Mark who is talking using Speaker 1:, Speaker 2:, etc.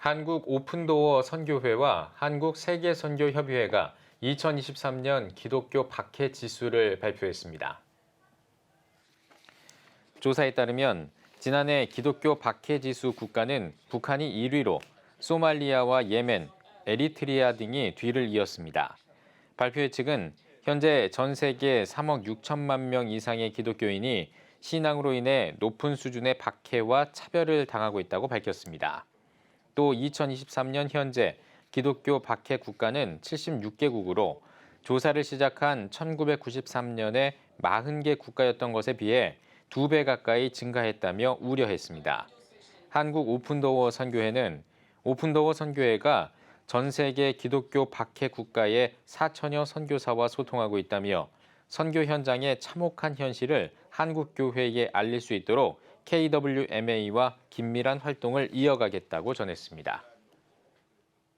Speaker 1: 한국 오픈도어 선교회와 한국 세계 선교 협의회가 2023년 기독교 박해 지수를 발표했습니다. 조사에 따르면 지난해 기독교 박해 지수 국가는 북한이 1위로 소말리아와 예멘, 에리트리아 등이 뒤를 이었습니다. 발표회 측은 현재 전 세계 3억 6천만 명 이상의 기독교인이 신앙으로 인해 높은 수준의 박해와 차별을 당하고 있다고 밝혔습니다. 또 2023년 현재 기독교 박해 국가는 76개국으로 조사를 시작한 1993년에 40개 국가였던 것에 비해 2배 가까이 증가했다며 우려했습니다. 한국 오픈도어 선교회는 오픈도어 선교회가 전 세계 기독교 박해 국가의 4천여 선교사와 소통하고 있다며 선교 현장의 참혹한 현실을 한국 교회에 알릴 수 있도록 KWMA와 긴밀한 활동을 이어가겠다고 전했습니다.